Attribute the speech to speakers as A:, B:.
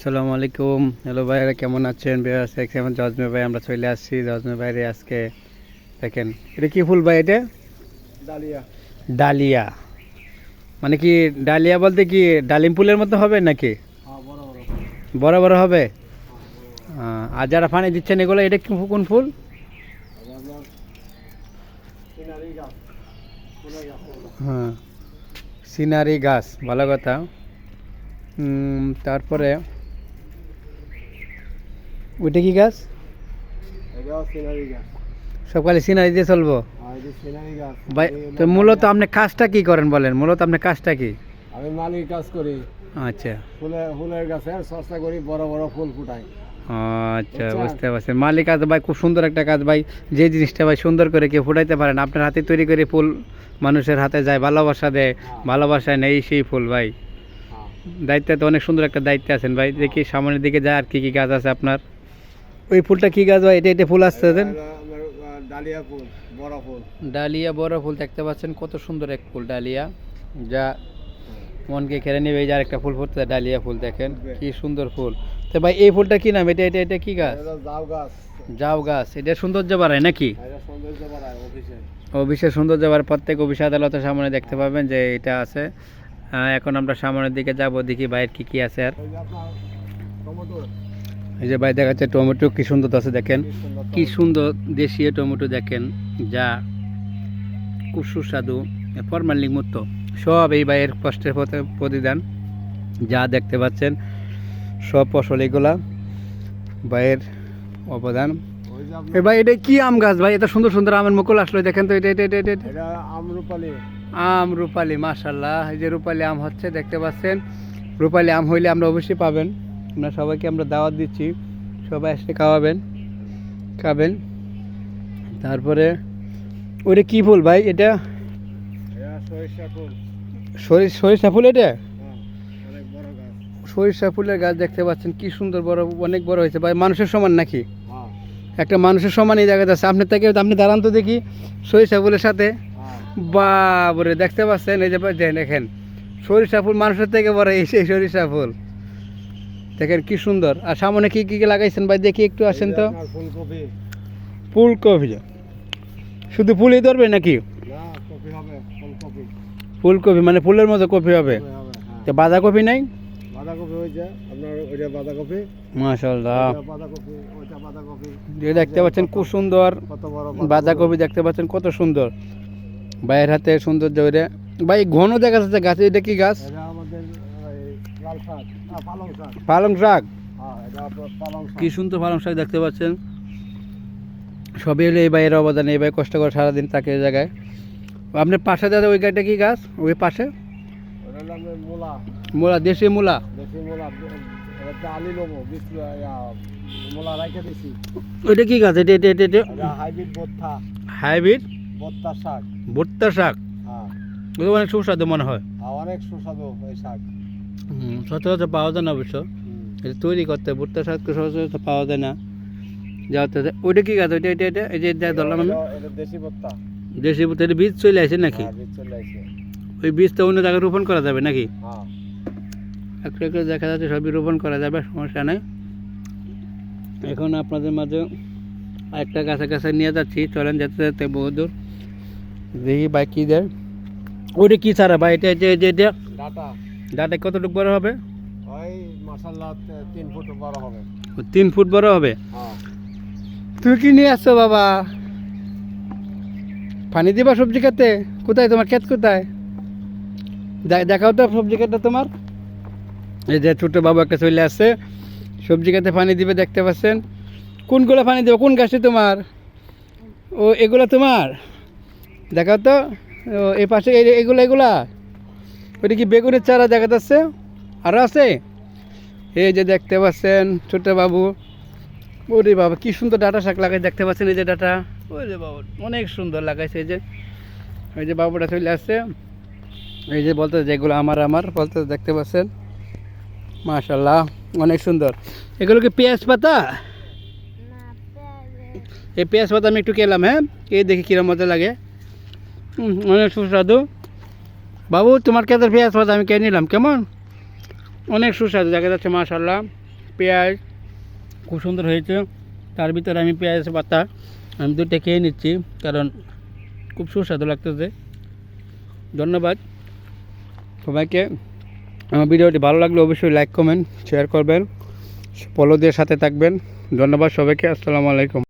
A: আসসালামু আলাইকুম। হ্যালো ভাইরা কেমন আছেন? কেমন জজমে ভাই আমরা চলে আসছি জজমে ভাইরে আজকে। দেখেন এটা কি ফুল ভাই এটা?
B: ডালিয়া।
A: ডালিয়া। মানে কি ডালিয়া বলতে কি ডালিম ফুলের মতো হবে নাকি?
B: হ্যাঁ বড় বড়।
A: হবে? আর যারা পানি দিচ্ছেন এগুলো এটা কি কোন ফুল। হ্যাঁ সিনারি গাছ ভালো কথা। তারপরে ওইটা কি গাছ? সকালে সিনারি দিয়ে চলবো?
B: আর এই যে সিনারি গাছ।
A: ভাই তো মূলত আপনি কাজটা কি করেন বলেন? মূলত আপনি কাজটা কি?
B: আমি মালির কাজ করি।
A: আচ্ছা।
B: ফুলের ফুলের গাছে সস্তা করি বড় বড় ফুল ফুটাই।
A: আচ্ছা বুঝতে পারছেন মালিক কাজ ভাই খুব সুন্দর একটা কাজ ভাই। যে জিনিসটা ভাই সুন্দর করে কেউ ফুটাইতে পারেন আপনার হাতে তৈরি করে ফুল মানুষের হাতে যায় ভালোবাসা দেয় ভালোবাসায় নেই সেই ফুল ভাই।
B: হ্যাঁ।
A: দায়িত্বে তো অনেক সুন্দর একটা দায়িত্বে আছেন ভাই। দেখি সামনের দিকে যায় আর কি কি গাছ আছে আপনার? ওই ফুলটা কি গাছ ভাই? এটা এটা ফুল
B: আসছে ডালিয়া ফুল বড় ফুল।
A: ডালিয়া বড় ফুল দেখতে পাচ্ছেন কত সুন্দর এক ফুল ডালিয়া। যা মনকে কেড়ে নেবে এই যে আরেকটা ফুল ফুটছে ডালিয়া ফুল দেখেন কি সুন্দর ফুল। তো ভাই এই ফুলটা কি নাম? এটা এটা এটা কি গাছ?
B: জাউ গাছ।
A: জাও গাছ। এটা সৌন্দর্য বাড়ায় নাকি?
B: এটা সৌন্দর্য বাড়ায় অফিসে।
A: অফিসের সৌন্দর্য বাড়ায়। প্রত্যেক অফিস আদালতের সামনে দেখতে পাবেন যে এটা আছে। এখন আমরা সামনের দিকে যাব দেখি বাইরে কি কি আছে আর। এই যে ভাই দেখাচ্ছে টমেটো কি সুন্দর আছে দেখেন।
B: কি সুন্দর।
A: দেশীয় টমেটো দেখেন যা খুব সুস্বাদু ফরমালিন মুক্ত সব এই ভাইয়ের কষ্টের পথে প্রতিদান যা দেখতে পাচ্ছেন সব ফসল এগুলা ভাইয়ের অবদান। এ ভাই এটা কি আম গাছ ভাই? এটা সুন্দর সুন্দর আমের মুকুল আসলো দেখেন তো এটা এটা এটা এটা- এটা।
B: এটা
A: আম রূপালি। মাশাল্লাহ এই যে রূপালি আম হচ্ছে দেখতে পাচ্ছেন। রূপালি আম হইলে আমরা অবশ্যই পাবেন। আমরা সবাইকে আমরা দাওয়াত দিচ্ছি। সবাই এসে খাওয়াবেন খাবেন। তারপরে ওইটা কি ফুল ভাই এটা?
B: সরিষা ফুল।
A: এটা?
B: হ্যাঁ
A: সরিষা ফুলের গাছ দেখতে পাচ্ছেন কি সুন্দর বড় অনেক বড় হয়েছে। ভাই মানুষের সমান নাকি?
B: হ্যাঁ।
A: একটা মানুষের সমানই দেখা যাচ্ছে। আপনার থেকে আপনি দাঁড়ান তো দেখি সরিষা ফুলের সাথে।
B: হ্যাঁ।
A: বাবরে দেখতে পাচ্ছেন? এই যে যে দেখেন সরিষা ফুল মানুষের থেকে বড় এই সেই সরিষা ফুল। দেখেন কি সুন্দর। আর সামনে কি কি লাগাইছেন ভাই? দেখি একটু আসেন তো।
B: ফুলকপি।
A: ফুলকপি শুধু ফুলই ধরবে নাকি?
B: ফুলকপি।
A: মানে ফুলের মতো কপি হবে।
B: হ্যাঁ।
A: তো বাঁধাকপি নাই? দেখতে পাচ্ছেন খুব সুন্দর। বাঁধাকপি। দেখতে পাচ্ছেন কত সুন্দর। ভাইয়ের হাতে ভাই ঘন দেখা যাচ্ছে গাছে এটা কি গাছ?
B: পালং শাক। হ্যাঁ পালং শাক।
A: কি সুন্দর পালং শাক দেখতে পাচ্ছেন। সবই হলো এই ভাইয়ের অবদান এই ভাই কষ্ট করে সারাদিন থাকে এই জায়গায়। আপনার পাশে দাদা ওই গাড়িটা কি গাছ? ওই পাশে?
B: মূলা।
A: দেশি মূলা? ওইটা কি গাছ? এটা এটা
B: হাইব্রিড বত্তা শাক।
A: ভুট্টা শাক?
B: হ্যাঁ।
A: অনেক সুস্বাদু মনে হয়
B: অনেক সুস্বাদু এই শাক।
A: সচরাচর পাওয়া যায় না অবশ্য। এটা তৈরি করতে ভুট্টা শাক সচরাচর পাওয়া যায় না। যাতে ওইটা কি গাছ? ওইটা এটা এটা এই যে এটা ধরলাম আমি।
B: এটা- এটা দেশি
A: ভুট্টা। এটা বীজ চলে আসে নাকি?
B: হ্যাঁ,
A: ওই বীজটা অন্য জায়গায় রোপণ করা যাবে নাকি?
B: হ্যাঁ।
A: একটু একটু দেখা যাচ্ছে সবই রোপণ করা যাবে সমস্যা নেই। এখন আপনাদের মাঝে একটা গাছে গাছে নিয়ে যাচ্ছি। চলেন যেতে যেতে বহু দূর। দেখি বাইক কী দেয়। ওইটা কী ছাড়া ভাই? এটা যে যে এটা।
B: ডাটা
A: কতটুকু বড় হবে?
B: তিন ফুট বড় হবে।
A: ও তিন ফুট বড় হবে?
B: হ্যাঁ।
A: তুমি কি নিয়ে আসছো বাবা? পানি দিবা সবজি খেতে? কোথায় তোমার ক্ষেত কোথায়? দেখাও তো সবজি খেতে তোমার। এই যে ছোটো বাবু একটা চলে আসছে। সবজি খেতে পানি দিবে দেখতে পাচ্ছেন। কোনগুলো পানি দেবে? কোন গাছটি তোমার? ও এগুলো তোমার? দেখাও তো। ও এই পাশে এগুলো এগুলা? ওইটা কি বেগুনের চারা দেখা যাচ্ছে? আরও আছে? এই যে দেখতে পাচ্ছেন ছোটো বাবু। ওরে বাবা, কি সুন্দর ডাটা শাক লাগাই দেখতে পাচ্ছেন এই যে ডাটা? ওরে বাবু, অনেক সুন্দর লাগাইছে এই যে। ওই যে বাবুটা চলে আসছে। এই যে বলতে যেগুলো আমার আমার বলতে দেখতে পাচ্ছেন। মাশাল্লাহ অনেক সুন্দর। এগুলো কি পেঁয়াজ পাতা? এই পেঁয়াজ পাতা আমি একটু খেলাম হ্যাঁ? এই দেখি কিরম মজা লাগে। অনেক সুস্বাদু। বাবু, তোমার কেদের পেঁয়াজ পাতা আমি কে নিলাম, কেমন? অনেক সুস্বাদু, দেখা যাচ্ছে মাশাল্লাহ পেঁয়াজ খুব সুন্দর হয়েছে। তার ভিতরে আমি পেঁয়াজ পাতা আমি দুটো খেয়ে নিচ্ছি, কারণ খুব সুস্বাদু লাগতেছে। ধন্যবাদ সবাইকে। আমার ভিডিওটি ভালো লাগলে অবশ্যই লাইক, কমেন্ট শেয়ার করবেন। ফলো দিয়ে সাথে থাকবেন। ধন্যবাদ সবাইকে, আসসালামু আলাইকুম।